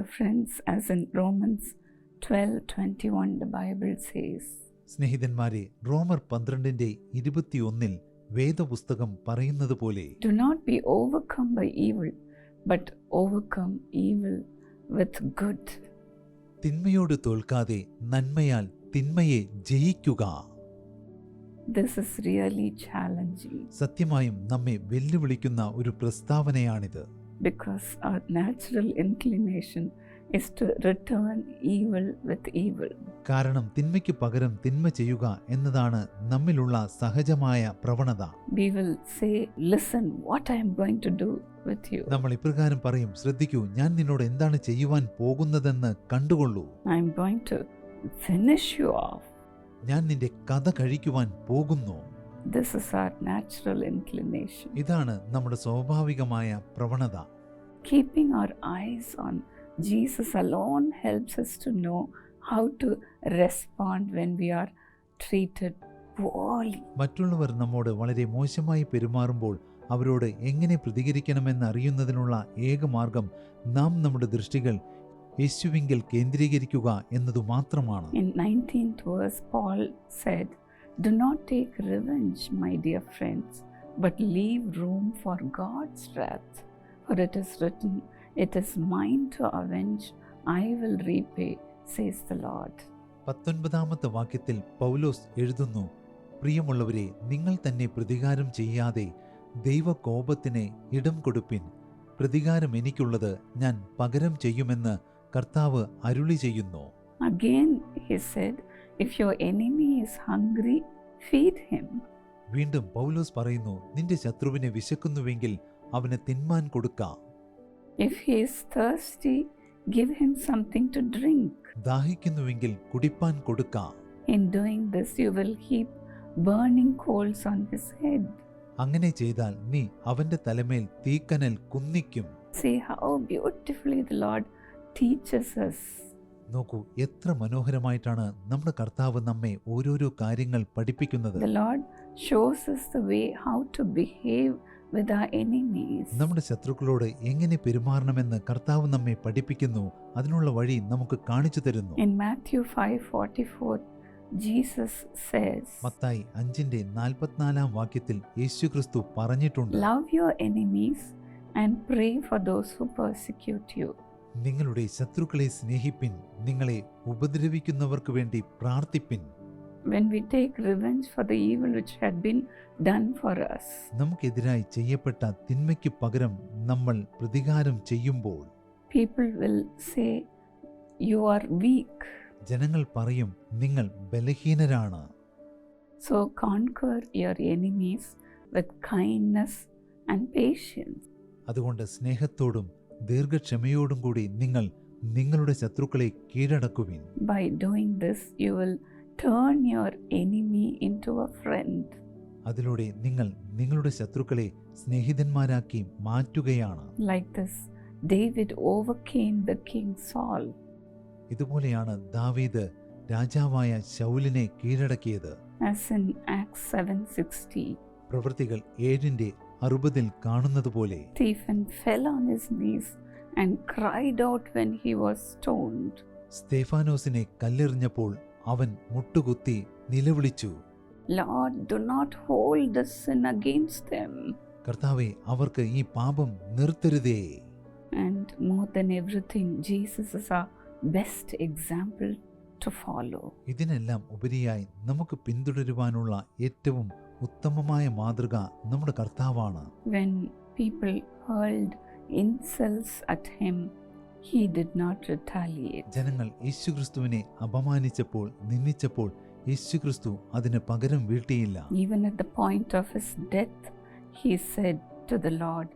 In Romans 12:21 the Bible says, സ്നേഹിതന്മാരെ റോമർ പന്ത്രണ്ടിന്റെ ഇരുപത്തിയൊന്നിൽ വേദപുസ്തകം പറയുന്നത് പോലെ Do not be overcome by evil, but overcome evil with good. തിന്മയോട് തോൽക്കാതെ നന്മയാൽ തിന്മയെ ജയിക്കുക This is really challenging സത്യമായും നമ്മെ വെല്ലുവിളിക്കുന്ന ഒരു പ്രസ്താവനയാണിത് because our natural inclination is to return evil with evil. കാരണം തിന്മയ്ക്ക് പകരം തിന്മ ചെയ്യുക എന്നതാണ് നമ്മിലുള്ള സഹജമായ പ്രവണത We will say, Listen, what I am going to do with you. നമ്മൾ ഇപ്രകാരം പറയും ശ്രദ്ധിക്കൂ ഞാൻ നിന്നോട് എന്താണ് ചെയ്യുവാൻ പോകുന്നതെന്ന് കണ്ടുകൊള്ളൂ I am going to finish you off. ഞാൻ നിന്റെ കഥ കഴിക്കുവാൻ പോകുന്നു This is our natural inclination. ഇതാണ് നമ്മുടെ സ്വാഭാവികമായ പ്രവണത Keeping our eyes on Jesus alone helps us to know how to respond when we are treated poorly. മറ്റുള്ളവർ നമ്മോട് വളരെ മോശമായി പെരുമാറുമ്പോൾ അവരോട് എങ്ങനെ പ്രതികരിക്കണമെന്ന് അറിയുന്നതിനുള്ള ഏക മാർഗം നാം നമ്മുടെ ദൃഷ്ടികൾ യേശുവിങ്കിൽ കേന്ദ്രീകരിക്കുക എന്നതു മാത്രമാണ് In 19th verse, Paul said, Do not take revenge, my dear friends, but leave room for God's wrath. For it is written, It is mine to avenge, I will repay, says the Lord. പത്തൊൻപതാമത്തെ വാക്യത്തിൽ പൗലോസ് എഴുതുന്നു പ്രിയമുള്ളവരെ നിങ്ങൾ തന്നെ പ്രതികാരം ചെയ്യാതെ ദൈവകോപത്തിന് ഇടം കൊടുപ്പിൻ പ്രതികാരം എനിക്കുള്ളത് ഞാൻ പകരം ചെയ്യുമെന്ന് കർത്താവ് അരുളി ചെയ്യുന്നു Again, he said, If your enemy is hungry, feed him. വീണ്ടും പൗലോസ് പറയുന്നു നിന്റെ ശത്രുവിനെ വിശക്കുന്നുവെങ്കിൽ അവന് തിന്മാൻ കൊടുക്കാം If he is thirsty, give him something to drink. ദാഹിക്കുന്നുവെങ്കിൽ കുടിപ്പാൻ കൊടുക്കാം In doing this, you will heap burning coals on his head. അങ്ങനെ ചെയ്താൽ നീ അവന്റെ തലമേൽ തീക്കനൽ കുന്നിക്കും See how beautifully the Lord teaches us. നോക്കൂ എത്ര മനോഹരമായിട്ടാണ് നമ്മുടെ കർത്താവ് നമ്മെ ഓരോരോ കാര്യങ്ങൾ പഠിപ്പിക്കുന്നത് The Lord shows us the way how to behave with our enemies. നമ്മുടെ ശത്രുക്കളോട് എങ്ങനെ പെരുമാറണമെന്ന് കർത്താവ് നമ്മെ പഠിപ്പിക്കുന്നു അതിനുള്ള വഴി നമുക്ക് കാണിച്ചു തരുന്നു In Matthew 5:44, Jesus says, Mathai അഞ്ചിന്റെ നാൽപ്പത്തിനാലാം വാക്യത്തിൽ യേശുക്രിസ്തു പറഞ്ഞിട്ടുണ്ട് love your enemies and pray for those who persecute you. നിങ്ങളുടെ ശത്രുക്കളെ സ്നേഹിപ്പിൻ നിങ്ങളെ ഉപദ്രവിക്കുന്നവർക്ക് വേണ്ടി പ്രാർത്ഥിപ്പിൻ When we take revenge for the evil which had been done for us, നമുക്കെതിരായി ചെയ്യപ്പെട്ട തിന്മയ്ക്ക് പകരം നമ്മൾ പ്രതികാരം ചെയ്യുമ്പോൾ people will say, You are weak. ജനങ്ങൾ പറയും നിങ്ങൾ ബലഹീനരാണ് So conquer your enemies with kindness and patience. അതുകൊണ്ട് സ്നേഹത്തോടും ദീർഘക്ഷമയോടും കൂടി നിങ്ങൾ നിങ്ങളുടെ ശത്രുക്കളെ കീഴടക്കുവിൻ. By doing this you will turn your enemy into a friend അതിലൂടെ നിങ്ങൾ നിങ്ങളുടെ ശത്രുക്കളെ സ്നേഹിതന്മാരാക്കി മാറ്റുകയാണ്. Like this David overcame the king Saul ഇതുപോലെയാണ് ദാവീദ് രാജാവായ ശൗലിനെ കീഴടക്കിയത്. ആസ് ഇൻ Acts 7:60, പ്രവൃത്തികൾ ഏഴിന്റെ അറുപതിൽ കാണുന്നത് പോലെ സ്റ്റേഫാനോസിനെ കല്ലെറിഞ്ഞപ്പോൾ അവൻ മുട്ടുകുത്തി നിലവിളിച്ചു. കർത്താവെ അവർക്ക് ഈ പാപം നിർത്തരുതേ. And more than everything, Jesus is our best example to follow. ഇതിനെല്ലാം ഉപരിയായി നമുക്ക് പിന്തുടരുവാനുള്ള ഏറ്റവും ഉത്തമമായ മാതൃക നമ്മുടെ കർത്താവാണ് When people hurled insults at him, he did not retaliate. ജനങ്ങൾ യേശുക്രിസ്തുവിനെ അപമാനിച്ചപ്പോൾ നിന്ദിച്ചപ്പോൾ യേശുക്രിസ്തു അതിന് പകരം വീട്ടിയില്ല Even at the point of his death, he said to the Lord,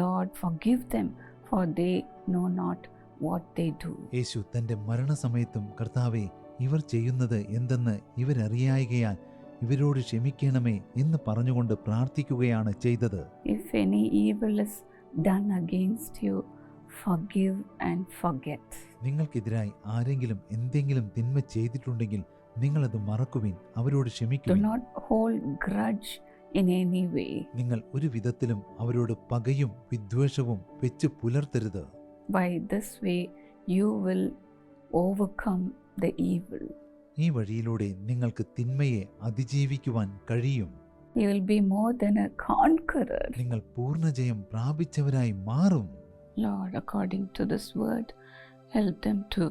Lord, forgive them, for they know not what they do. യേശു തന്റെ മരണസമയത്തും കർത്താവെ ഇവർ ചെയ്യുന്നത് എന്തെന്ന് ഇവരറിയായികയാൽ ഇവരോട് ക്ഷമിക്കണമേ എന്ന് പറഞ്ഞുകൊണ്ട് പ്രാർത്ഥിക്കുകയാണ് ചെയ്തത് If any evil is done against you, forgive and forget. നിങ്ങൾക്കെതിരായി ആരെങ്കിലും എന്തെങ്കിലും തിന്മ ചെയ്തിട്ടുണ്ടെങ്കിൽ നിങ്ങൾ അത് മറക്കുവിൻ അവരോട് Do ക്ഷമിക്കുവിൻ not hold grudge in any way. നിങ്ങൾ ഒരു വിധത്തിലും അവരോട് പകയും വിദ്വേഷവും വെച്ച് പുലർത്തരുത് By this way you will overcome the evil. ഈ വഴിയിലൂടെ നിങ്ങൾക്ക് തിന്മയെ അതിജീവിക്കുവാൻ കഴിയും You will be more than a conqueror. നിങ്ങൾ പൂർണ്ണജയം പ്രാപിച്ചവരായി മാറും Lord, according to this word, help them to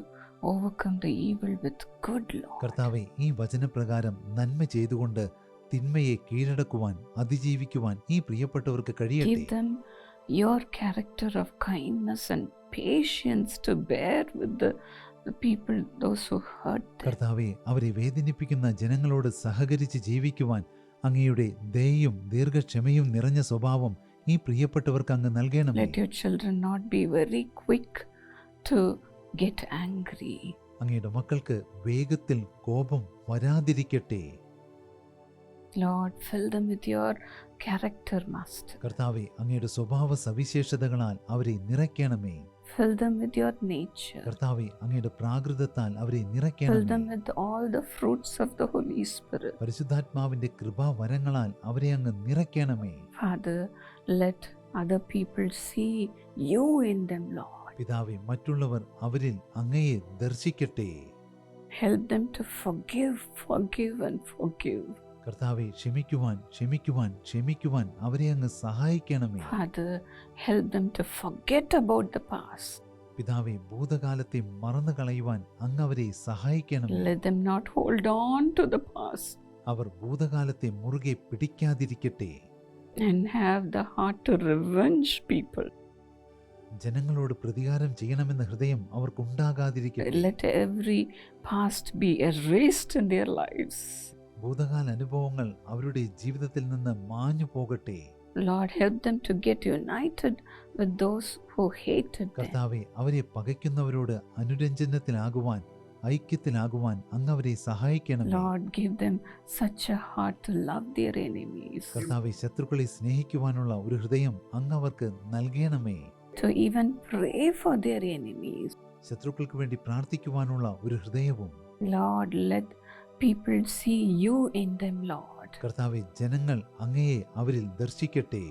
overcome the evil with good, Lord. കർത്താവെ ഈ വചനപ്രകാരം നന്മ ചെയ്തുകൊണ്ട് തിന്മയെ കീഴടക്കുവാൻ അതിജീവിക്കുവാൻ ഈ പ്രിയപ്പെട്ടവർക്ക് കഴിയട്ടെ Give them your character of kindness and patience to bear with the, the people, those who hurt them. കർത്താവെ അവരെ വേദനിപ്പിക്കുന്ന ജനങ്ങളോട് സഹകരിച്ച് ജീവിക്കുവാൻ അങ്ങയുടെ ദയയും ദീർഘക്ഷമയും നിറഞ്ഞ സ്വഭാവം ഈ പ്രിയപ്പെട്ടവർക്ക് അങ്ങ് നൽകണമേ Let your children not be very quick to get angry. അങ്ങയുടെ മക്കൾക്ക് വേഗത്തിൽ കോപം വരാതിരിക്കട്ടെ Lord, fill them with your character, Master. കർത്താവെ അങ്ങയുടെ സ്വഭാവ സവിശേഷതകളാൽ അവരെ നിറയ്ക്കണമേ Fill them with your nature. കർത്താവെ അങ്ങയുടെ പ്രാകൃതത്താൽ അവരെ Fill നിറയ്ക്കണമേ them with all the fruits of the Holy Spirit. പരിശുദ്ധാത്മാവിന്റെ കൃപാവരങ്ങളാൽ അവരെ അങ്ങ് നിറയ്ക്കണമേ Father, let other people see you in them, Lord. പിതാവെ മറ്റുള്ളവർ അവരിൽ അങ്ങയെ ദർശിക്കട്ടെ Help them to forgive, forgive, and forgive. കർത്താവെ ക്ഷമിക്കുവാൻ ക്ഷമിക്കുവാൻ ക്ഷമിക്കുവാൻ അവരെ അങ്ങ് സഹായിക്കണമേ Father, help them to forget about the past. പിതാവെ ഭൂതകാലത്തെ മറന്നു കളയുവാൻ അങ്ങ് അവരെ സഹായിക്കണമേ Let them not hold on to the past അവർ ഭൂതകാലത്തെ മുറുകെ പിടിക്കാതിരിക്കട്ടെ and have the heart to revenge people. ജനങ്ങളോട് പ്രതികാരം ചെയ്യണമെന്ന ഹൃദയം അവർക്കുണ്ടാകാതിരിക്കട്ടെ Let every past be erased in their lives. ഭൂതകാല അനുഭവങ്ങൾ അവരുടെ ജീവിതത്തിൽ നിന്ന് മാഞ്ഞു പോകട്ടെ Lord, help them to get united with those who hated them. കർത്താവേ അവരെ പകയ്ക്കുന്നവരോട് അനുരഞ്ജനത്തിലാകുവാൻ ഐക്യത്തിലാകുവാൻ അങ്ങ് അവരെ സഹായിക്കണമേ Lord, give them such a heart to love their enemies, കർത്താവേ ശത്രുക്കളെ സ്നേഹിക്കുവാനുള്ള ഒരു ഹൃദയം അങ്ങ് അവർക്ക് നൽകണമേ to even pray for their enemies. ശത്രുക്കൾക്ക് വേണ്ടി പ്രാർത്ഥിക്കുവാനുള്ള ഒരു ഹൃദയവും Lord, let people see you in them, Lord. കർത്താവെ ജനങ്ങൾ അങ്ങയെ അവരിൽ ദർശിക്കട്ടെ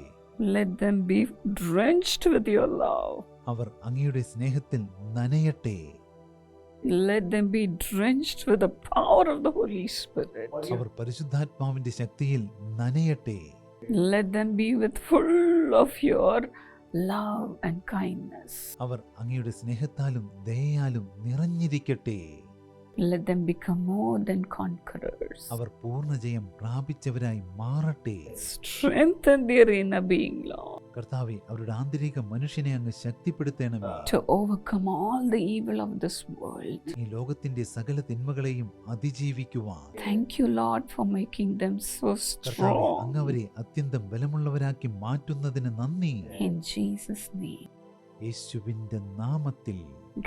Let them be drenched with your love. അവർ അങ്ങയുടെ സ്നേഹത്തിൽ നനയട്ടെ Let them be drenched with the power of the Holy Spirit. അവർ പരിശുദ്ധാത്മാവിന്റെ ശക്തിയിൽ നനയട്ടെ Let them be with full of your love and kindness. അവർ അങ്ങയുടെ സ്നേഹത്താലും ദയയാലും നിറഞ്ഞിരിക്കട്ടെ Let them become more than conquerors. അവർ പൂർണ്ണജയം പ്രാപിച്ചവരായി മാറട്ടെ Strengthen their inner being, Lord, കർത്താവെ അവരുടെ ആന്തരിക മനുഷ്യനെ അങ്ങ് ശക്തിപ്പെടുത്തണമേ to overcome all the evil of this world. ഈ ലോകത്തിന്റെ സകല തിന്മകളെയും അതിജീവിക്കുവാൻ Thank you, Lord, for making them so കർത്താവെ അങ്ങ് strong. അവരെ അത്യന്തം ബലമുള്ളവരാക്കി മാറ്റുന്നതിന് നന്ദി In Jesus' name, യേശുവിന്റെ നാമത്തിൽ.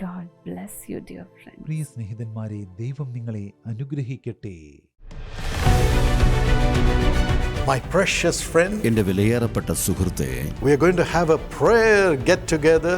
God bless you dear friend പ്രിയ സ്നേഹിതന്മാരെ ദൈവം നിങ്ങളെ അനുഗ്രഹിക്കട്ടെ. My precious friend, എന്റെ വിലയേറപ്പെട്ട സുഹൃത്തെ we are going to have a prayer get together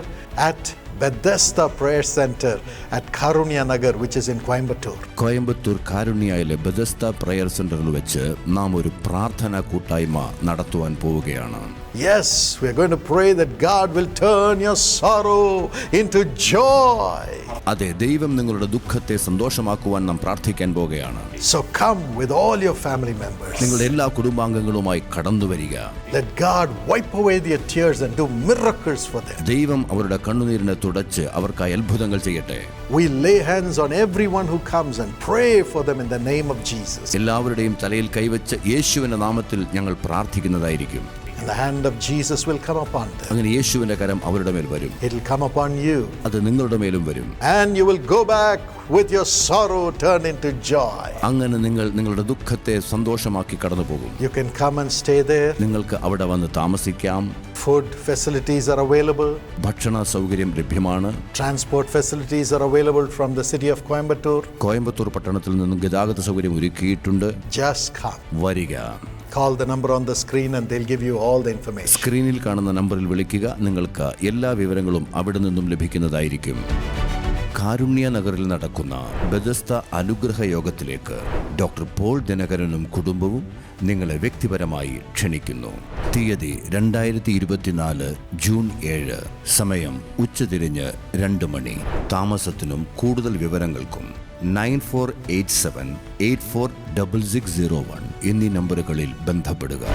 at Bethesda Prayer Center at Karunya Nagar, which is in Coimbatore. Coimbatore കാരുണ്യയിലെ Bethesda prayer സെന്ററിൽ വെച്ച് നാം ഒരു പ്രാർത്ഥനാ കൂട്ടായ്മ നടത്തുവാൻ പോവുകയാണ്. Yes, we are going to pray that God will turn your sorrow into joy. അതെ ദൈവം നിങ്ങളുടെ ദുഃഖത്തെ സന്തോഷമാക്കുവാൻ നാം പ്രാർത്ഥിക്കാൻ പോവുകയാണ് So come with all your family members. നിങ്ങളുടെ എല്ലാ കുടുംബാംഗങ്ങളുമായി കടന്നു വരിക Let God wipe away their tears and do miracles for them. ദൈവം അവരുടെ കണ്ണുനീരിനെ തുടച്ച് അവർക്കായി അത്ഭുതങ്ങൾ ചെയ്യട്ടെ We lay hands on everyone who comes and pray for them in the name of Jesus. എല്ലാവരുടെയും തലയിൽ കൈവച്ച് യേശുവിന്റെ നാമത്തിൽ ഞങ്ങൾ പ്രാർത്ഥിക്കുന്നതായിരിക്കും the hand of Jesus will come upon them. അങ്ങനെ യേശുവിന്റെ കരം അവരുടെ മേൽ വരും It will come upon you. അത് നിങ്ങളുടെ മേലും വരും and you will go back with your sorrow turned into joy. അങ്ങനെ നിങ്ങൾ നിങ്ങളുടെ ദുഃഖത്തെ സന്തോഷമാക്കി കടന്നു പോകും You can come and stay there. നിങ്ങൾക്ക് അവിടെ വന്ന് താമസിക്കാം Food facilities are available. ഭക്ഷണ സൗകര്യം ലഭ്യമാണ് Transport facilities are available from the city of Coimbatore. Coimbatore പട്ടണത്തിൽ നിന്നും ഗതാഗത സൗകര്യം ഒരുക്കിയിട്ടുണ്ട് Just come. വരിക Call the number on the screen and they'll give you all the information. സ്ക്രീനിൽ കാണുന്ന നമ്പറിൽ വിളിക്കുക നിങ്ങൾക്ക് എല്ലാ വിവരങ്ങളും അവിടെ നിന്നും ലഭിക്കുന്നതായിരിക്കും കാരുണ്യ നഗറിൽ നടക്കുന്ന ബദസ്ത അനുഗ്രഹ യോഗത്തിലേക്ക് ഡോക്ടർ പോൾ ദിനകരനും കുടുംബവും നിങ്ങളെ വ്യക്തിപരമായി ക്ഷണിക്കുന്നു. തീയതി രണ്ടായിരത്തി ഇരുപത്തിനാല് ജൂൺ ഏഴ്. സമയം ഉച്ചതിരിഞ്ഞ് രണ്ട് മണി. താമസത്തിനും കൂടുതൽ വിവരങ്ങൾക്കും nine four eight seven eight four double six zero one എന്നീ നമ്പറുകളിൽ ബന്ധപ്പെടുക.